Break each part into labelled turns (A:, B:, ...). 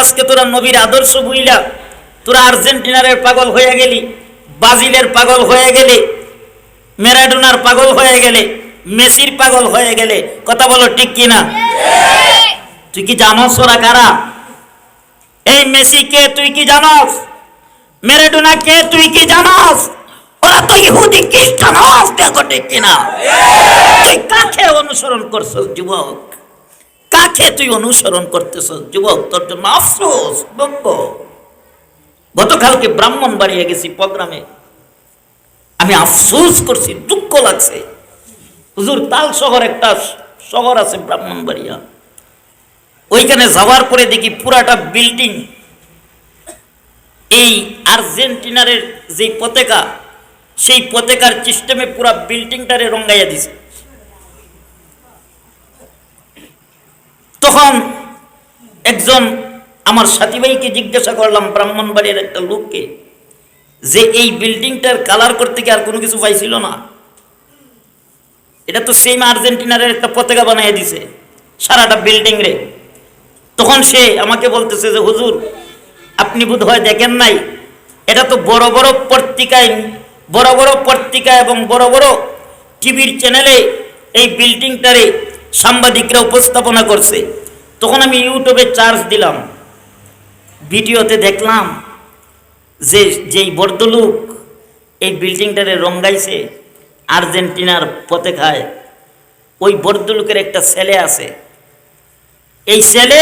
A: আজকে তোরা নবীর আদর্শ বুইলা, তোরা আর্জেন্টিনারের পাগল হয়ে গেলি, ব্রাজিলের পাগল হয়ে গেলে, ম্যারাডোনার পাগল হয়ে গেলে, মেসির পাগল হয়ে গেলে। কথা বলো ঠিক কিনা? তুই কি জানোস ওরা কারা? এই মেসি কে তুই কি জানোস? ম্যারাডোনা কে তুই কি জানোস? ওরা তো ইহুদি খ্রিস্টান হস দেখো ঠিক কিনা? তুই কাকে অনুসরণ করছস যুবক? কাকে তুই অনুসরণ করতেছ যুবক, তোর জন্য আফসোস দুঃখ গতকালকে ব্রাহ্মণ বাড়িয়ে গেছি প্রোগ্রামে আমি আফসোস করছি, দুঃখ লাগছে। হুজুর, তাল শহর একটা শহর আছে ব্রাহ্মণবাড়িয়া ওইখানে যাওয়ার পরে দেখি পুরাটা বিল্ডিং। এই আর্জেন্টিনারের যে পতাকা, সেই পতাকার সিস্টেমে পুরা বিল্ডিংটারে রঙ্গাইয়া দিছে। তখন একজন আমার সাথী ভাইকে জিজ্ঞাসা করলাম ব্রাহ্মণবাড়ির একটা লোককে, যে এই বিল্ডিংটার কালার করতে কি আর কোনো কিছু পাইছিল না? এটা তো সেম আর্জেন্টিনার একটা পতাকা বানিয়ে দিছে, সারাটা বিল্ডিং রে। তখন সে আমাকে বলতেছে যে, হুজুর, আপনি বোধ হয় দেখেন নাই, এটা তো বড় বড় পত্রিকায়, বড় বড় পত্রিকা এবং বড় বড় টিভির চ্যানেলে এই বিল্ডিংটারে সাংবাদিকরা উপস্থাপনা করছে। তখন আমি ইউটিউবে চার্জ দিলাম। ভিডিওতে দেখলাম যে, যেই বর্দলোক এই বিল্ডিংটারে রঙ্গাইছে, আর্জেন্টিনার পতাকায় ওই বর্দলোকের একটা ছেলে আছে। এই ছেলে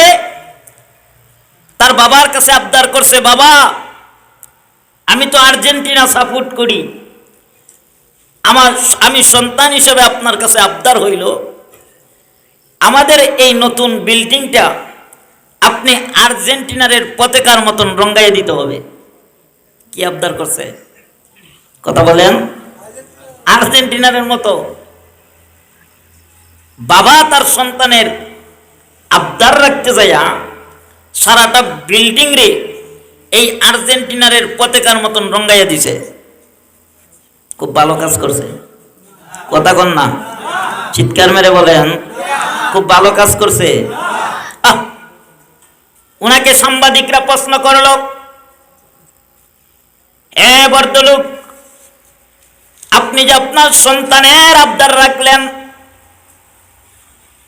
A: তার বাবার কাছে আবদার করছে, বাবা, আমি তো আর্জেন্টিনা সাপোর্ট করি। আমার, আমি সন্তান হিসেবে আপনার কাছে আবদার হইল। আমাদের এই নতুন বিল্ডিংটা আপনি আর্জেন্টিনারের পতাকার মতন রঙ্গাইয়ে দিতে হবে। কি আবদার করছে? কথা বলেন। আর্জেন্টিনারের মতো। বাবা তার সন্তানের আবদার রাখতে যাইয়া সারাটা বিল্ডিং রে এই আর্জেন্টিনারের পতাকার মতন রঙ্গাইয়া দিছে। খুব ভালো কাজ করছে। কথা কন না। চিৎকার মেরে বলেন, খুব ভালো কাজ করছে! ওনাকে সাংবাদিকরা প্রশ্ন করল, এ বর্তলুক আপনি যে আপনার সন্তানের আবদার রাখলেন,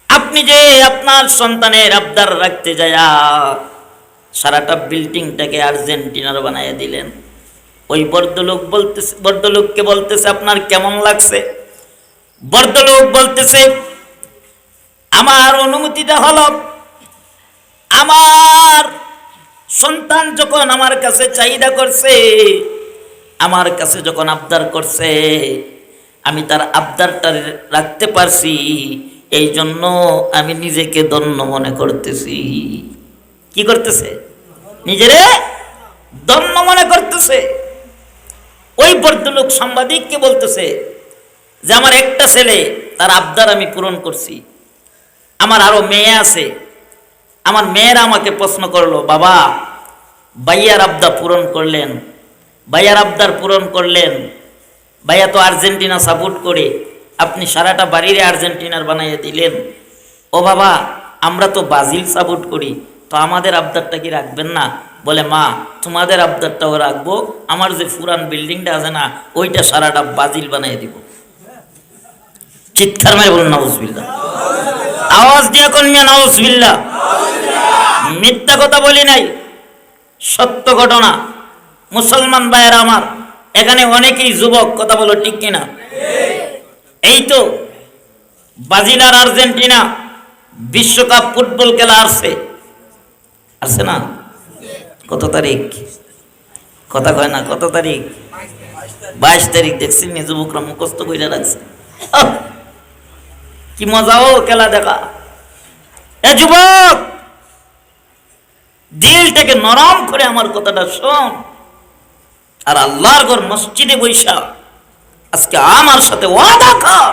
A: আপনি যে আপনার সন্তানের আবদার রাখতে যায়া সারাটা বিল্ডিংটাকে আর্জেন্টিনার বানাইয়া দিলেন, ওই বর্দলোক বলতেছে বর্দলোককে বলতেছে, আপনার কেমন লাগছে বর্দলোক বলতেছে, আমার অনুমতিটা হলো, আমার সন্তান যখন আমার কাছে চাহিদা করছে, আমার কাছে যখন আবদার করছে, আমি তার আবদারটা রাখতে পারছি এই জন্য আমি নিজেকে দন্য মনে করতেছি। কি করতেছে? নিজেরে দন্য মনে করতেছে। ওই ভদ্রলোক সাংবাদিককে বলতেছে যে আমার একটা ছেলে, তার আবদার আমি পূরণ করছি। আমার আরও মেয়ে আছে। আমার মেয়েরা আমাকে প্রশ্ন করল, বাবা বাইয়ার আবদার পূরণ করলেন বাইয়ার আবদার পূরণ করলেন, ভাইয়া তো আর্জেন্টিনা সাপোর্ট করে, আপনি সারাটা বাড়ির আর্জেন্টিনার বানাইয়ে দিলেন। ও বাবা, আমরা তো ব্রাজিল সাপোর্ট করি, তো আমাদের আবদারটা কি রাখবেন না? বলে, মা, তোমাদের আবদারটাও রাখব, আমার যে পুরান বিল্ডিংটা আছে না, ওইটা সারাটা ব্রাজিল বানিয়ে দিব। চিৎকার মারে বলুন নাউজবিল্লা আওয়াজ দিয়ে কোন মিয়া নাউজবিল্লা মিথ্যা কথা বলি নাই, সত্য ঘটনা। মুসলমান ভাইয়েরা আমার, এখানে অনেকেই যুবক, কথা বলো ঠিক কিনা? এই তো ব্রাজিল আর আর্জেন্টিনা বিশ্বকাপ ফুটবল খেলা আসছে। আসছে না? কত তারিখ? কথা কয় না, কত তারিখ? বাইশ তারিখ দেখছি যুবকরা মুখস্থ করে রাখছে! কি মজা ও খেলা দেখা। এ যুবক দিল থেকে নরম করে আমার কথাটা শোন। আর আল্লাহর ঘর মসজিদে বৈশা, আজকে আমার সাথে ওয়াদা কর।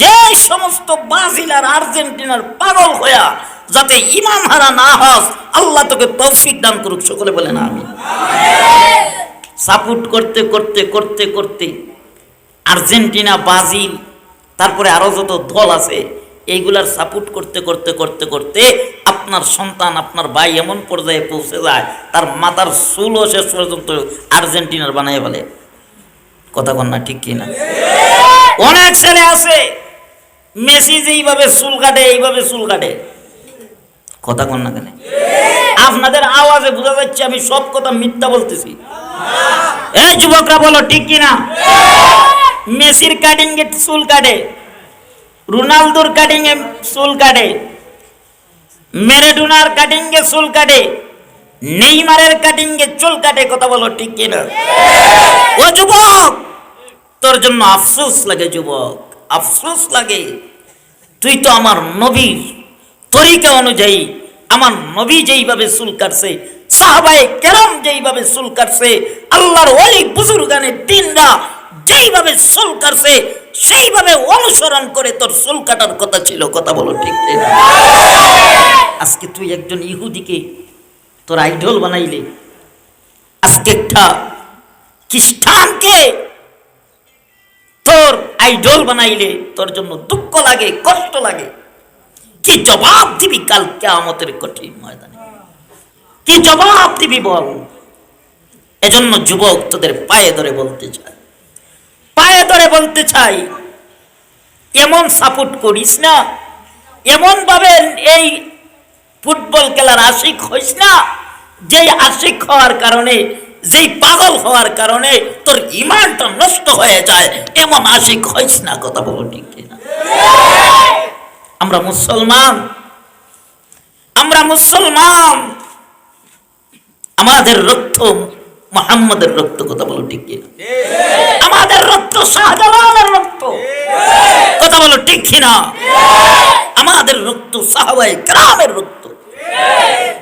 A: যে সমস্ত ব্রাজিল আর আর্জেন্টিনার পাগল হইয়া, যাতে ইমাম হারা না হস, আল্লাহ তোকে তৌফিক দান করুক, সকলে বলে না আমি সাপোর্ট করতে করতে করতে করতে আর্জেন্টিনা ব্রাজিল তারপরে আরও যত দল আছে, এইগুলার সাপোর্ট করতে করতে করতে করতে আপনার সন্তান, আপনার ভাই এমন পর্যায়ে পৌঁছে যায়, তার মাথার চুলও শেষ পর্যন্ত আর্জেন্টিনার বানাই বলে কথা কন না, ঠিক কিনা? অনেক ছেলে আছে, মেসি যেইভাবে চুল কাটে, এইভাবে চুল কাটে। কথা কন না কেন? আপনাদের আওয়াজে বোঝা যাচ্ছে, আমি সব কথা মিথ্যা বলতেছি। এই যুবকরা বলো, ঠিক কিনা? মেসির কাটিং এ চুল কাটে, রোনালদোর কাটিং এ চুল কাটে, মেরেডোনার এ চুল কাটে, নেইমারের কাটিং এ চুল কাটে, কথা বলো ঠিক কিনা? ও যুবক, তোর জন্য আফসোস লাগে যুবক, আফসোস লাগে। তুই তো আমার নবীর তরিকা অনুযায়ী, আমার নবী যেইভাবে চুল কাটছে সাহাবাই কেরাম যেইভাবে চুল কাটছে, আল্লাহর ওলি বুজুর্গানে দিনরা যেইভাবে চুল কাটছে, সেইভাবে অনুসরণ করে তোর চুল কাটার কথা ছিল, কথা বলো ঠিক আজকে তুই একজন ইহুদিকে তোর আইডল বানাইলে, আজকে একটা খ্রিস্টানকে তোর আইডল বানাইলে তোর জন্য দুঃখ লাগে, কষ্ট লাগে। কি জবাব দিবি কাল কেয়ামতের কঠিন ময়দানে? কি জবাব দিবি বল? এজন্য যুবক তোদের পায়ে ধরে বলতে চাই। পায়ে ধরে বলতে চাই, এমন সাপোর্ট করিস না। এমন ভাবে এই ফুটবল খেলার আশিক হইস না, যেই আশিক হওয়ার কারণে, যেই পাগল হওয়ার কারণে তোর ইমানটা নষ্ট হয়ে যায়, এমন আশিক হইস না, কথা বলো ঠিক আমরা মুসলমান আমরা মুসলমান। আমাদের রক্ত মোহাম্মদের রক্ত কথা বলো ঠিক কিনা? আমাদের রক্ত শাহজালালের রক্ত। কথা বলো ঠিক কিনা? আমাদের রক্ত সাহাবাই গ্রামের রক্ত।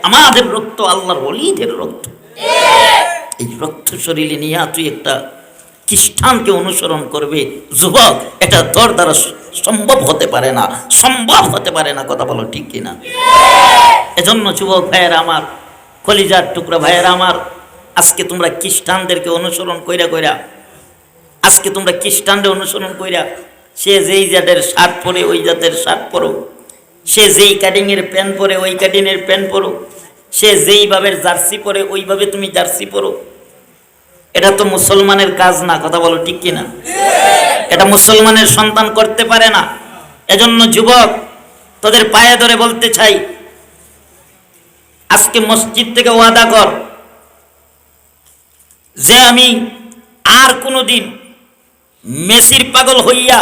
A: আমাদের রক্ত আল্লাহর অলিদের রক্ত। এই রক্ত শরীরে নিয়ে তুই একটা খ্রিস্টানকে অনুসরণ করবে যুবক। এটা তোর দ্বারা সম্ভব হতে পারে না। সম্ভব হতে পারে না কথা বলো ঠিক কিনা? এজন্য যুবক ভাইয়েরা আমার কলিজার টুকরা ভাইয়েরা আমার আজকে তোমরা খ্রিস্টানদেরকে অনুসরণ কইরা কইরা, আজকে তোমরা খ্রিস্টানদের অনুসরণ কইরা, সে যেই জাতের শার্ট পরে ওই জাতের শার্ট পরো, সে যেই কাটিংয়ের প্যান্ট পরে ওই কাটিংয়ের প্যান্ট পরো, সে যেইভাবে জার্সি পরে ওইভাবে তুমি জার্সি পরো। এটা তো মুসলমানের কাজ না, কথা বলো ঠিক কিনা? এটা মুসলমানের সন্তান করতে পারে না। এজন্য যুবক, তোদের পায়ে ধরে বলতে চাই, আজকে মসজিদ থেকে ওয়াদা কর যে আমি আর কোনোদিন মেসির পাগল হইয়া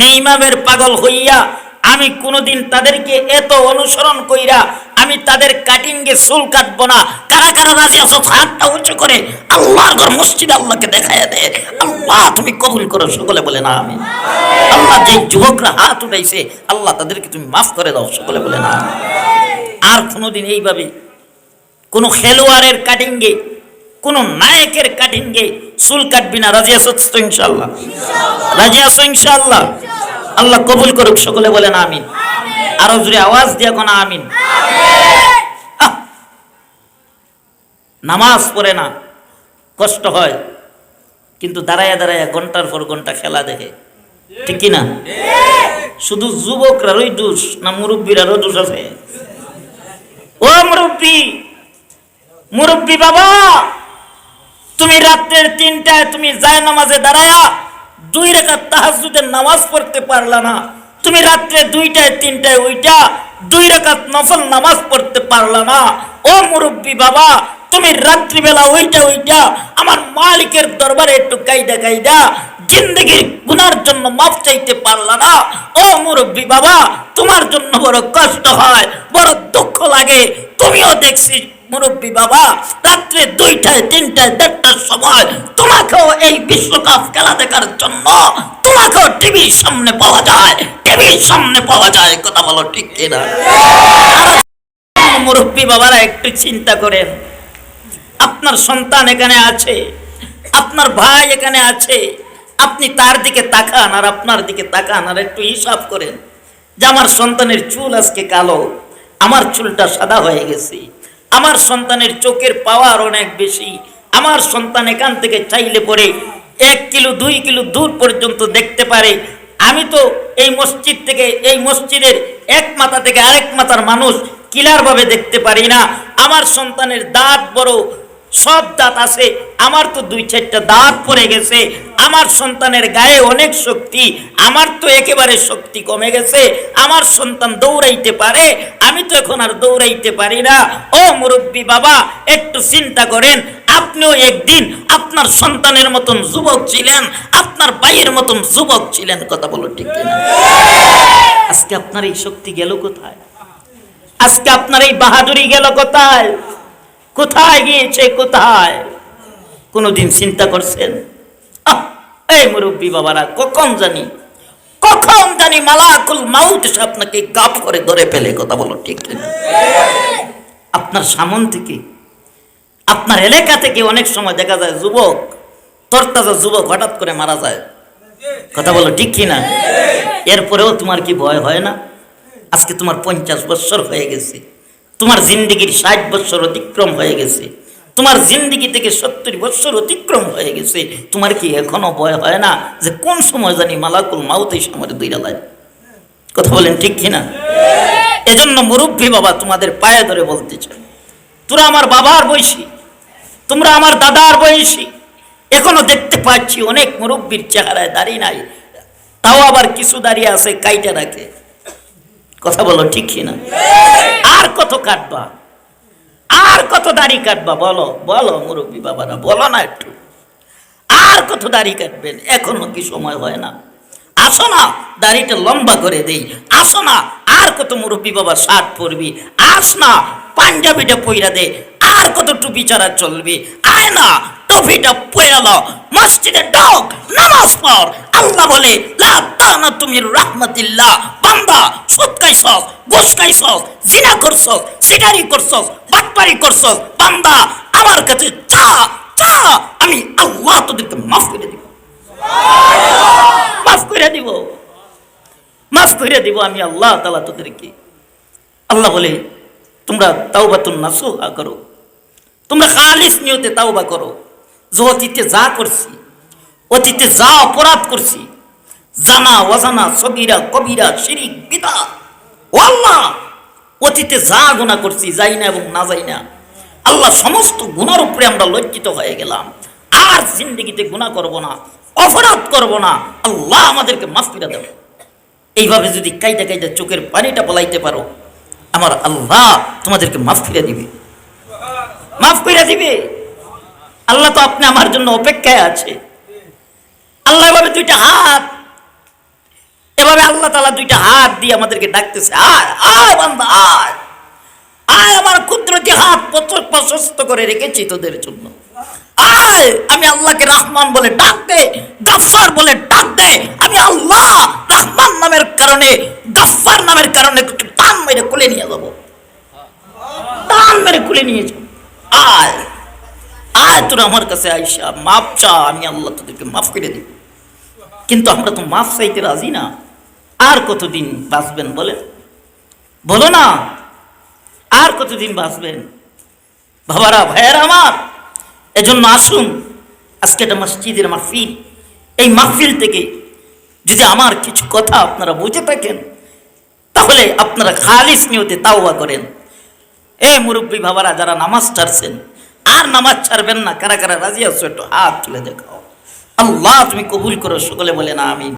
A: নেইমামের পাগল হইয়া, আমি কোনোদিন তাদেরকে এত অনুসরণ কইরা আমি তাদের কাটিংয়ে চুল কাটবো না। কারা কারা রাজি আছো, হাতটা উঁচু করে আল্লাহ ঘর মসজিদ আল্লাহকে দেখায় দে। আল্লাহ, তুমি কবুল করো, সকলে বলে না আমি আল্লাহ যে যুবকরা হাত উঠাইছে, আল্লাহ তাদেরকে তুমি মাফ করে দাও, সকলে বলে না আর কোনোদিন এইভাবে কোনো খেলোয়াড়ের কাটিংয়ে কোনো নায়কের কাটিংয়ে চুল কাটবি না রাজি আছো তো ইনশাল্লাহ রাজি আছো ইনশাল্লাহ আল্লাহ কবুল করুক সকলে বলেন আমিন। আরও জোরে আওয়াজ দিয়া কোন আমিন। নামাজ পড়ে না কষ্ট হয় কিন্তু দাঁড়ায় দাঁড়ায় ঘণ্টার পর ঘণ্টা খেলা দেখে। ঠিক কি না শুধু যুবকরারই দোষ না মুরব্বীরারও দোষ আছে? ও মুরব্বী! মুরব্বী বাবা! তুমি রাত্রের তিনটায় তুমি যায় নামাজে দাঁড়ায়া দুই রেখা তাহাজুদের নামাজ পড়তে পারলা না। তুমি রাত্রে দুইটায়, তিনটায় ওইটা দুই রেখাত নফল নামাজ পড়তে পারলা না। ও মুরব্বী বাবা, তুমি রাত্রিবেলা ওইটা ওইটা আমার মালিকের দরবারে একটু কাইদা কাইদা জিন্দগির গুনার জন্য মাফ চাইতে পারলা না। ও মুরব্বী বাবা, তোমার জন্য বড় কষ্ট হয়, বড় দুঃখ লাগে। তুমিও দেখছি মুরব্বী বাবা, রাত্রে দুইটায়, তিনটায়, দেড়টার সময় তোমাকেও এই বিশ্বকাপ খেলা দেখার জন্য তোমাকেও টিভির সামনে পাওয়া যায় টিভির সামনে পাওয়া যায়, কথা বলো ঠিক কিনা? মুরব্বী বাবারা, একটু চিন্তা করেন। আপনার সন্তান এখানে আছে, আপনার ভাই এখানে আছে, আপনি তার দিকে তাকান আর আপনার দিকে তাকান আর একটু হিসাব করেন যে আমার সন্তানের চুল আজকে কালো, আমার চুলটা সাদা হয়ে গেছে। আমার সন্তানের চোখের পাওয়ার অনেক বেশি। আমার সন্তান এখান থেকে চাইলে পরে এক কিলো, দুই কিলো দূর পর্যন্ত দেখতে পারে। আমি তো এই মসজিদ থেকে, এই মসজিদের এক মাথা থেকে আরেক মাথার মানুষ কিলার ভাবে দেখতে পারি না। আমার সন্তানের দাঁত বড় সব দাঁত আছে। আমার তো দুই চারটা দাঁত পড়ে গেছে। আমার সন্তানের গায়ে অনেক শক্তি। আমার তো একেবারে শক্তি কমে গেছে। আমার সন্তান দৌড়াইতে পারে। আমি তো এখন আর দৌড়াইতে পারি না। ও মুরব্বী বাবা, একটু চিন্তা করেন। আপনিও একদিন আপনার সন্তানের মতন যুবক ছিলেন। আপনার ভাইয়ের মতন যুবক ছিলেন। কথা বলো ঠিক আজকে আপনার এই শক্তি গেল কোথায়? আজকে আপনার এই বাহাদুরি গেল কোথায়? কোথায় গিয়েছে কোথায়? কোনোদিন চিন্তা করছেন? আহ, এই মুরব্বী বাবারা কখন জানি কখন জানি মালাকুল মাউত এসে আপনাকে গাপ করে ধরে ফেলে কথা বলো ঠিক আপনার সামন থেকে আপনার এলাকা থেকে অনেক সময় দেখা যায় যুবক তরতাজা যুবক হঠাৎ করে মারা যায়। কথা বলো ঠিক কিনা? এরপরেও তোমার কি ভয় হয় না? আজকে তোমার পঞ্চাশ বছর হয়ে গেছে। তোমার জিন্দিগির ষাট বছর অতিক্রম হয়ে গেছে। তোমার জিন্দিগি থেকে সত্তর বছর অতিক্রম হয়ে গেছে। তোমার কি এখনও ভয় হয় না যে কোন সময় জানি মালাকুল মাউতে সময় দুইটা লাগে কথা বলেন ঠিক কিনা? এজন্য মুরব্বী বাবা তোমাদের পায়ে ধরে বলতে চাই। তোরা আমার বাবার বয়সী, তোমরা আমার দাদার বয়সী। এখনও দেখতে পাচ্ছি অনেক মুরব্বীর চেহারায় দাঁড়িয়ে নাই। তাও আবার কিছু দাঁড়িয়ে আছে কাইটা রাখে কথা বলো, ঠিক কি না আর কত কাটবা? আর কত দাড়ি কাটবা? বলো বলো, মুরব্বী বাবারা, বলো না একটু। আর কত দাড়ি কাটবেন? এখনও কি সময় হয় না। আসো না, দাড়িটা লম্বা করে দেই। আসো না, আর কত মুরব্বী বাবা শার্ট পরবি। আস না, পাঞ্জাবিটা পইরা দে। আর কত টুপি ছাড়া চলবি। আয় না পইরা লাও মসজিদে ডক, নামাজ পড়। আল্লাহ বলে, লা তানা তুমি রাহমাতিল্লাহ, বান্দা, সুদ খাইছস, ঘুষ খাইছস, জিনা করছস সিগারি করছস, বাটপারি করছস, বান্দা, আমার কাছে চা চা আমি আল্লাহ তোদেরকে মাফ করে দিব। মাফ করে দিব। মাফ করে দিব আমি আল্লাহ তালা তোদেরকে। আল্লাহ বলে, তোমরা তাওবাতুন নাসুহা করো। তোমরা খালিস নিয়তে তাওবা করো। অতীতে যা করছি, অতীতে যা অপরাধ করছি, জানা, অজানা সগিরা কবিরা, শিরিক, বিদা, ও আল্লাহ, অতীতে যা গুণা করছি, যাই না এবং না যাই না, আল্লাহ সমস্ত গুণার উপরে আমরা লজ্জিত হয়ে গেলাম। আর জিন্দগিতে গুণা করব না, অপরাধ করব না, আল্লাহ আমাদেরকে মাফ করে দেবে। এইভাবে যদি কাইটা কাইটা চোখের পানিটা বলাইতে পারো, আমার আল্লাহ তোমাদেরকে মাফ করে দিবে। মাফ করে দিবে। আল্লাহ তো আপনি আমার জন্য অপেক্ষায় আছে। আল্লাহ এভাবে দুইটা হাত, এভাবে আল্লাহ তালা দুইটা হাত দিয়ে আমাদেরকে ডাকতেছে, আয় আয় বান্দা, আয় আয় আমার কুদরতি হাত প্রশস্ত করে রেখেছি তোদের জন্য। আয়, আমি আল্লাহকে রহমান বলে ডাক দে বলে ডাক দে, আমি আল্লাহ রহমান নামের কারণে নামের কারণে টান মেরে খুলে নিয়ে যাব। টান মেরে খুলে নিয়ে যাব। আয় আয়, তোরা আমার কাছে আইসা, মাপ চা, আমি আল্লাহ তোদেরকে মাফ করে দিব। কিন্তু আমরা তো মাফ চাইতে রাজি না। আর কতদিন বাঁচবেন বলেন? বলো না। আর কতদিন বাঁচবেন? বাবারা, ভাইয়েরা আমার, এজন্য আসুন। আজকে একটা মসজিদের মাহফিল। এই মাহফিল থেকে যদি আমার কিছু কথা আপনারা বুঝে থাকেন, তাহলে আপনারা খালিস নিয়তে তাওবা করেন। এ মুরব্বী বাবারা যারা নামাজ ছাড়ছেন আর নামাজ ছাড়বেন না। কারা কারা রাজি আছো একটু হাত তুলে দেখাও। আল্লাহ তুমি কবুল করো, সকলে বলে না আমি